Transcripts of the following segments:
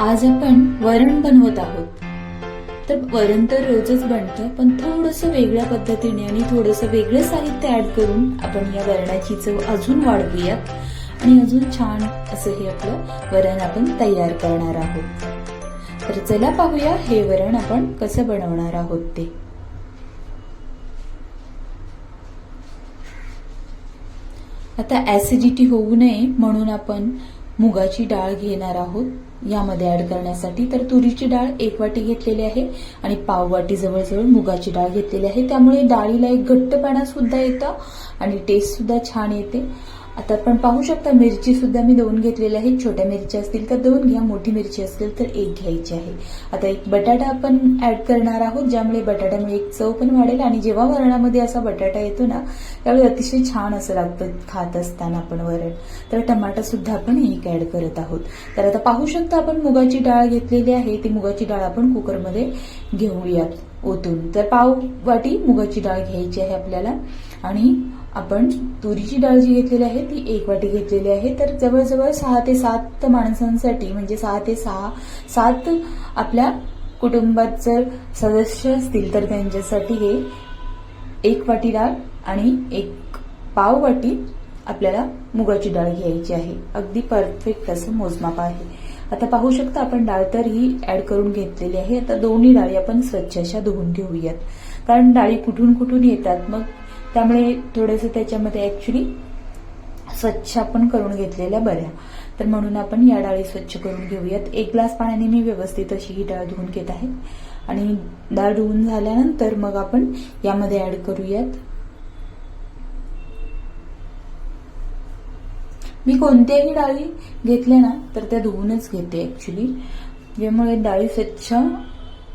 आज आपण वरण बनवत आहोत. तर वरण तर रोजच बनतं पण थोडंसं वेगळ्या पद्धतीने आणि थोडंसं वेगळं साहित्य ऍड करून आपण या वरणाची चव अजून वाढवूयात आणि अजून छान असं हे आपलं वरण आपण तयार करणार आहोत. तर चला पाहूया हे वरण आपण कसं बनवणार आहोत ते. आता ऍसिडिटी होऊ नये म्हणून आपण मुगाची डाळ घेणार आहोत. यामध्ये ऍड करण्यासाठी तर तुरीची डाळ एक वाटी घेतलेली आहे आणि पाव वाटी जवळजवळ मुगाची डाळ घेतलेली आहे. त्यामुळे डाळीला एक घट्टपणा सुद्धा येतं आणि टेस्ट सुद्धा छान येते. आता आपण पाहू शकता मिरची सुद्धा मी दोन घेतलेल्या आहेत. छोट्या मिरच्या असतील तर दोन घ्या मोठी मिरची असतील तर एक घ्यायची आहे. आता एक बटाटा आपण ऍड करणार आहोत ज्यामुळे बटाट्यामुळे एक चव पण वाढेल आणि जेव्हा वरणामध्ये असा बटाटा येतो ना त्यावेळी अतिशय छान असं लागतं खात असताना आपण वरण. तर टमाटा सुद्धा आपण एक ऍड करत आहोत. तर आता पाहू शकता आपण मुगाची डाळ घेतलेली आहे ती मुगाची डाळ आपण कुकरमध्ये घेऊयात ओतून. तर पाव वाटी मुगाची डाळ घ्यायची आहे आपल्याला आणि आपण तुरीची डाळ जी घेतलेली आहे ती एक वाटी घेतलेली आहे. तर जवळजवळ सहा ते सात माणसांसाठी म्हणजे सहा ते सहा सात आपल्या कुटुंबात जर सदस्य असतील तर त्यांच्यासाठी हे एक वाटी डाळ आणि एक पाव वाटी आपल्याला मुगाची डाळ घ्यायची आहे. अगदी परफेक्ट असं मोजमाप आहे. आता पाहू शकता आपण डाळ तर ही ऍड करून घेतलेली आहे. आता दोन्ही डाळी आपण स्वच्छ अशा धुवून घेऊयात. कारण डाळी कुठून कुठून येतात मग त्यामुळे थोडंसं त्याच्यामध्ये ऍक्च्युली स्वच्छ आपण करून घेतलेल्या बऱ्या. तर म्हणून आपण या डाळी स्वच्छ करून घेऊयात. एक ग्लास पाण्याने मी व्यवस्थित अशी ही डाळ धुवून घेत आहे. आणि डाळ धुवून झाल्यानंतर मग आपण यामध्ये ऍड करूयात. मी कोणत्याही डाळी घेतल्या ना तर त्या धुवूनच घेते ऍक्च्युली ज्यामुळे डाळी स्वच्छ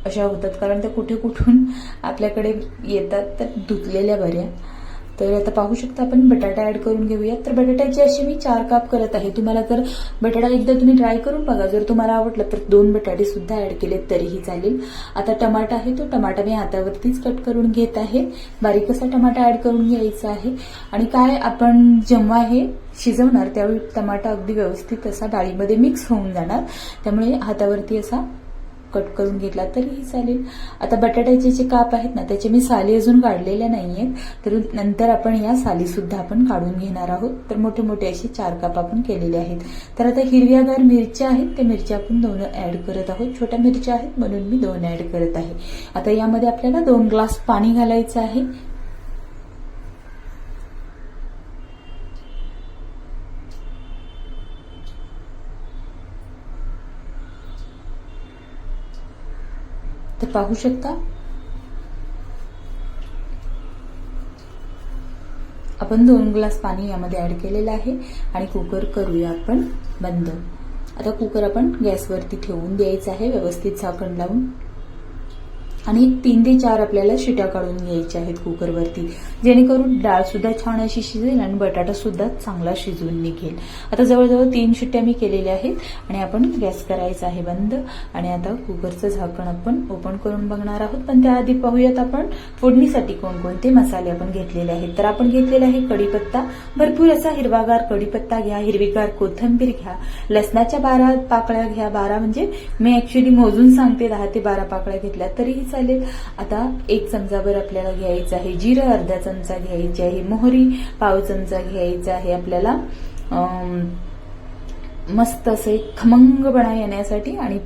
अशा होतात. कारण त्या कुठे कुठून आपल्याकडे येतात तर धुतलेल्या बऱ्या. तर आता पाहू शकता आपण बटाटा ऍड करून घेऊयात. तर बटाट्याचे असे मी चार काप करत आहे. तुम्हाला जर बटाटा एकदा तुम्ही ट्राय करून बघा. जर तुम्हाला आवडलं तर दोन बटाटे सुद्धा ऍड केले तरीही चालेल. आता टमाटा आहे तो. टमाटा मी हातावरतीच कट करून घेत आहे. बारीक असा टमाटा ऍड करून घ्यायचा आहे. आणि काय आपण जेव्हा हे शिजवणार त्यावेळी टमाटा अगदी व्यवस्थित असा डाळीमध्ये मिक्स होऊन जाणार. त्यामुळे हातावरती असा कट करून घेतला तरीही चालेल. आता बटाट्याचे जे काप आहेत ना त्याचे मी साली अजून काढलेल्या नाही आहेत तर नंतर आपण या साली सुद्धा आपण काढून घेणार आहोत. तर मोठे मोठे असे चार काप आपण केलेले आहेत. तर आता हिरव्यागार मिरच्या आहेत. त्या मिरच्या आपण दोन ऍड करत आहोत. छोट्या मिरच्या आहेत म्हणून मी दोन ऍड करत आहे. आता यामध्ये आपल्याला दोन ग्लास पाणी घालायचं आहे. तर पाहू शकता. आपण दोन ग्लास पाणी यामध्ये ऍड केलेलं आहे आणि कुकर करूया आपण बंद. आता कुकर आपण गॅसवरती ठेवून द्यायचं आहे. व्यवस्थित झाकण लावून आणि तीन ते चार आपल्याला शिट्या काढून घ्यायच्या आहेत कुकरवरती. जेणेकरून डाळसुद्धा छान अशी शिजेल आणि बटाटासुद्धा चांगला शिजून निघेल. आता जवळजवळ तीन शिट्ट्या मी केलेल्या आहेत आणि आपण गॅस करायचा आहे बंद. आणि आता कुकरचं झाकण आपण ओपन करून बघणार आहोत. पण त्याआधी पाहूयात आपण फोडणीसाठी कोणकोणते मसाले आपण घेतलेले आहेत. तर आपण घेतलेला आहे कढीपत्ता. भरपूर असा हिरवागार कढीपत्ता घ्या हिरवीगार कोथंबीर घ्या. लसणाच्या बारा पाकळ्या घ्या. बारा म्हणजे मी ऍक्च्युली मोजून सांगते दहा ते बारा पाकळ्या घेतल्या तरीही चालेल. आता एक चमचाभर आपल्याला घ्यायचं आहे. जिरं अर्धा चमचा घ्यायची आहे. मोहरी पाव चमचा घ्यायचा आहे आपल्याला. मस्त असे खमंगपणा येण्यासाठी आणि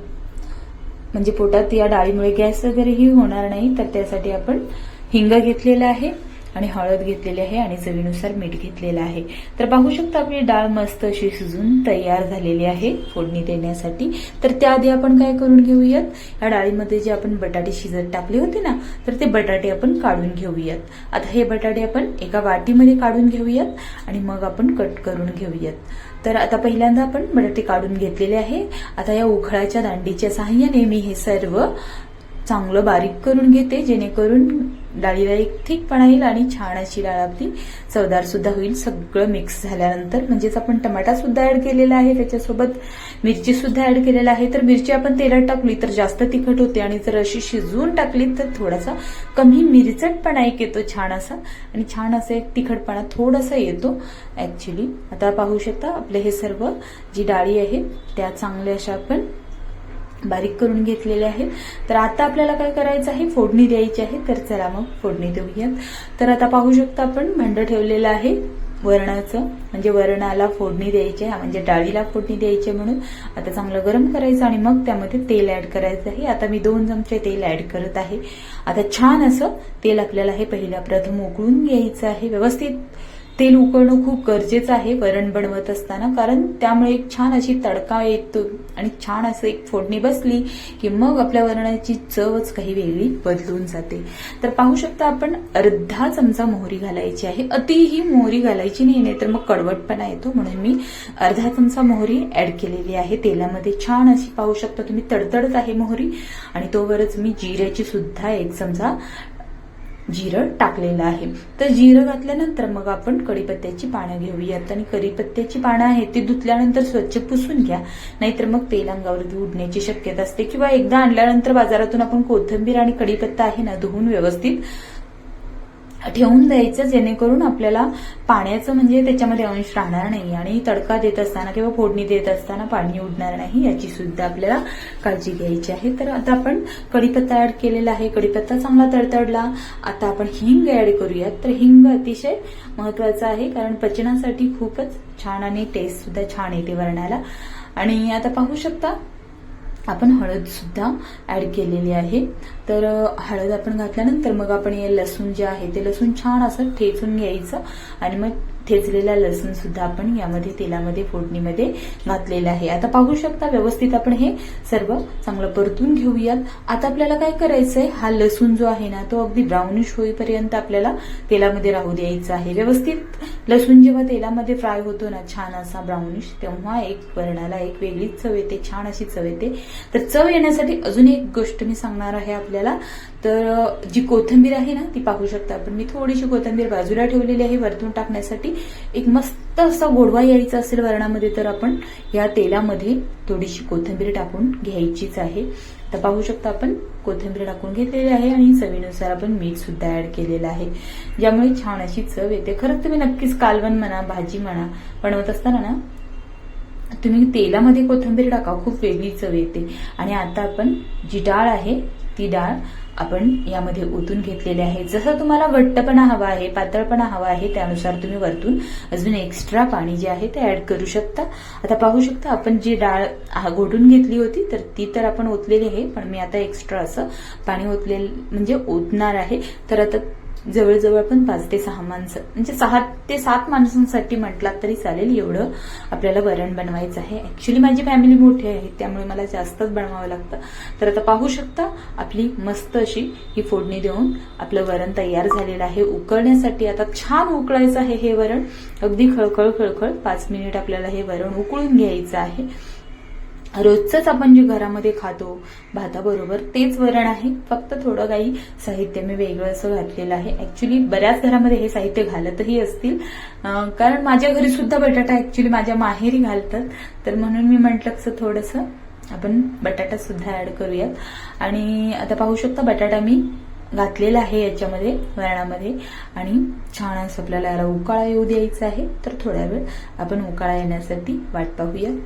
म्हणजे पोटात या डाळीमुळे गॅस वगैरेही होणार नाही तर त्यासाठी आपण हिंग घेतलेला आहे. आणि हळद घेतलेली आहे आणि चवीनुसार मीठ घेतलेलं आहे. तर पाहू शकता आपली डाळ मस्त अशी शिजून तयार झालेली आहे फोडणी देण्यासाठी. तर त्याआधी आपण काय करून घेऊयात? या डाळीमध्ये जे आपण बटाटे शिजत टाकले होते ना तर ते बटाटे आपण काढून घेऊयात. आता हे बटाटे आपण एका वाटीमध्ये काढून घेऊयात आणि मग आपण कट करून घेऊयात. तर आता पहिल्यांदा आपण बटाटे काढून घेतलेले आहे. आता या उखळाच्या दांडीच्या सहाय्याने मी हे सर्व चांगलं बारीक करून घेते जेणेकरून डाळीला एक थिकपणा येईल आणि छान अशी डाळ आपली चवदार सुद्धा होईल. सगळं मिक्स झाल्यानंतर म्हणजेच आपण टमाटा सुद्धा ऍड केलेला आहे. त्याच्यासोबत मिरची सुद्धा ऍड केलेला आहे. तर मिरची आपण तेलात टाकली तर जास्त तिखट होते आणि जर अशी शिजवून टाकली तर थोडासा कमी मिरचटपणा एक येतो छान असा. आणि छान असा एक तिखटपणा थोडासा येतो. ऍक्च्युली आता पाहू शकता आपले हे सर्व जी डाळी आहेत त्या चांगल्या अशा आपण बारीक करून घेतलेले आहेत. तर आता आपल्याला काय करायचं आहे? फोडणी द्यायची आहे. तर चला मग फोडणी देऊयात. तर आता पाहू शकता आपण भांडं ठेवलेलं आहे. वरणाचं म्हणजे वरणाला फोडणी द्यायची आहे म्हणजे डाळीला फोडणी द्यायची आहे म्हणून. आता चांगलं गरम करायचं आणि मग त्यामध्ये तेल ऍड करायचं आहे. आता मी दोन चमचे तेल ऍड करत आहे. आता छान असं तेल आपल्याला हे पहिल्या प्रथम उकळून घ्यायचं आहे. व्यवस्थित तेल उकळणं खूप गरजेचं आहे वरण बनवत असताना कारण त्यामुळे एक छान अशी तडका येतो आणि छान असं एक फोडणी बसली की मग आपल्या वरणाची चवच काही वेगळी बदलून जाते. तर पाहू शकता आपण अर्धा चमचा मोहरी घालायची आहे. अतिही मोहरी घालायची नाही नाही तर मग कडवटपणा येतो. म्हणून मी अर्धा चमचा मोहरी ऍड केलेली आहे. तेलामध्ये छान अशी पाहू शकता तुम्ही तडतडत आहे मोहरी. आणि तोवरच मी जिऱ्याची सुद्धा एक चमचा जिरं टाकलेलं आहे. तर जिरं घातल्यानंतर मग आपण कढीपत्त्याची पानं घेऊयात. आणि कढीपत्त्याची पानं आहेत ती धुतल्यानंतर स्वच्छ पुसून घ्या. नाहीतर मग तेल अंगावरती उडण्याची शक्यता असते. किंवा एकदा आणल्यानंतर बाजारातून आपण कोथिंबीर आणि कढीपत्ता आहे ना धुवून व्यवस्थित ठेवून द्यायचं जेणेकरून आपल्याला पाण्याचं म्हणजे त्याच्यामध्ये अंश राहणार नाही आणि तडका देत असताना किंवा फोडणी देत असताना पाणी उडणार नाही याची सुद्धा आपल्याला काळजी घ्यायची आहे. तर आता आपण कढीपत्ता ऍड केलेला आहे. कढीपत्ता चांगला तडतडला. आता आपण हिंग ऍड करूयात. तर हिंग अतिशय महत्वाचं आहे कारण पचनासाठी खूपच छान आणि टेस्ट सुद्धा छान येते वरणाला. आणि आता पाहू शकता आपण हळद सुद्धा ऍड केलेली आहे. तर हळद आपण घातल्यानंतर मग आपण हे लसूण जे आहे ते लसूण छान असं ठेचून घ्यायचं आणि मग ठेचलेला लसूण सुद्धा आपण यामध्ये तेलामध्ये फोडणीमध्ये घातलेलं आहे. आता पाहू शकता व्यवस्थित आपण हे सर्व चांगलं परतून घेऊयात. आता आपल्याला काय करायचंय? हा लसूण जो आहे ना तो अगदी ब्राउनिश होईपर्यंत आपल्याला तेलामध्ये राहू द्यायचा आहे. व्यवस्थित. लसूण जेव्हा तेलामध्ये फ्राय होतो ना छान असा ब्राउनिश तेव्हा एक वर्णाला एक वेगळीच चव येते छान अशी चव येते. तर चव येण्यासाठी अजून एक गोष्ट मी सांगणार आहे आपल्याला. तर जी कोथिंबीर आहे ना ती पाहू शकता आपण. मी थोडीशी कोथिंबीर बाजूला ठेवलेली आहे वरतून टाकण्यासाठी. एक मस्त असा गोडवा यायचा असेल वरणामध्ये तर आपण या तेलामध्ये थोडीशी कोथिंबीर टाकून घ्यायचीच आहे. तर पाहू शकता आपण कोथिंबीर टाकून घेतलेली आहे आणि चवीनुसार आपण मीठ सुद्धा ऍड केलेलं आहे. ज्यामुळे छान अशी चव येते. खरंच तुम्ही नक्कीच कालवण म्हणा भाजी म्हणा बनवत असताना ना तुम्ही तेलामध्ये कोथिंबीर टाका खूप वेगळी चव येते. आणि आता आपण जी डाळ आहे ती डाळ आपण यामध्ये ओतून घेतलेली आहे. जसं तुम्हाला घट्टपणा हवा आहे पातळपणा हवा आहे त्यानुसार तुम्ही वरतून अजून एक्स्ट्रा पाणी जे आहे ते ऍड करू शकता. आता पाहू शकता आपण जी डाळ घोटून घेतली होती तर ती तर आपण ओतलेली आहे पण मी आता एक्स्ट्रा असं पाणी ओतले म्हणजे ओतणार आहे. तर आता जवळजवळ आपण पाच ते सहा माणसं म्हणजे सहा ते सात माणसांसाठी म्हटलात तरी चालेल एवढं आपल्याला वरण बनवायचं आहे. ऍक्च्युली माझी फॅमिली मोठी आहे त्यामुळे मला जास्तच बनवावं लागतं. तर आता पाहू शकता आपली मस्त अशी ही फोडणी देऊन आपलं वरण तयार झालेलं आहे. उकळण्यासाठी आता छान उकळायचं आहे हे वरण. अगदी खळखळ खळखळ पाच मिनिट आपल्याला हे वरण उकळून घ्यायचं आहे. रोजचंच आपण जे घरामध्ये खातो भाताबरोबर तेच वरण आहे. फक्त थोडं काही साहित्य मी वेगळं असं घातलेलं आहे. ऍक्च्युली बऱ्याच घरामध्ये हे साहित्य घालतही असतील. कारण माझ्या घरी सुद्धा बटाटा ऍक्च्युली माझ्या माहेरी घालतात. तर म्हणून मी म्हटलं कसं थोडंसं आपण बटाटा सुद्धा ऍड करूयात. आणि आता पाहू शकता बटाटा मी घातलेला आहे याच्यामध्ये वरणामध्ये. आणि छान असं आपल्याला याला उकाळा येऊ द्यायचा आहे. तर थोड्या वेळ आपण उकाळा येण्यासाठी वाट पाहूयात.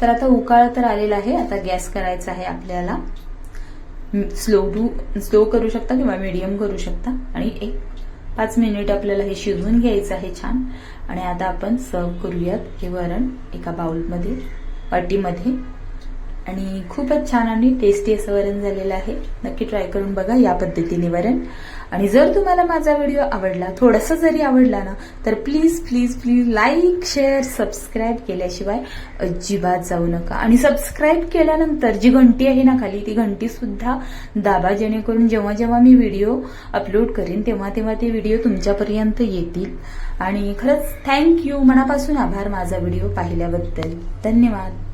तर आता उकाळा तर आलेला आहे आता गॅस करायचा आहे आपल्याला. स्लो टू स्लो करू शकता किंवा मिडियम करू शकता. आणि एक पाच मिनिट आपल्याला हे शिजवून घ्यायचं आहे छान. आणि आता आपण सर्व करूयात हे वरण एका बाउलमध्ये वाटीमध्ये. आणि खूपच छान आणि टेस्टी असं वरण झालेलं आहे. नक्की ट्राय करून बघा या पद्धतीने वरण. आणि जर तुम्हाला माझा व्हिडिओ आवडला थोडासा जरी आवडला ना तर please please please like share subscribe केल्याशिवाय अजिबात जाऊ नका. आणि सबस्क्राईब केल्यानंतर जी घंटी आहे ना खाली ती घंटी सुद्धा दाबा जेणेकरून जेव्हा जेव्हा मी व्हिडिओ अपलोड करेन तेव्हा तेव्हा ते व्हिडिओ तुमच्यापर्यंत येतील. आणि खरंच थँक्यू मनापासून आभार माझा व्हिडिओ पाहिल्याबद्दल. धन्यवाद.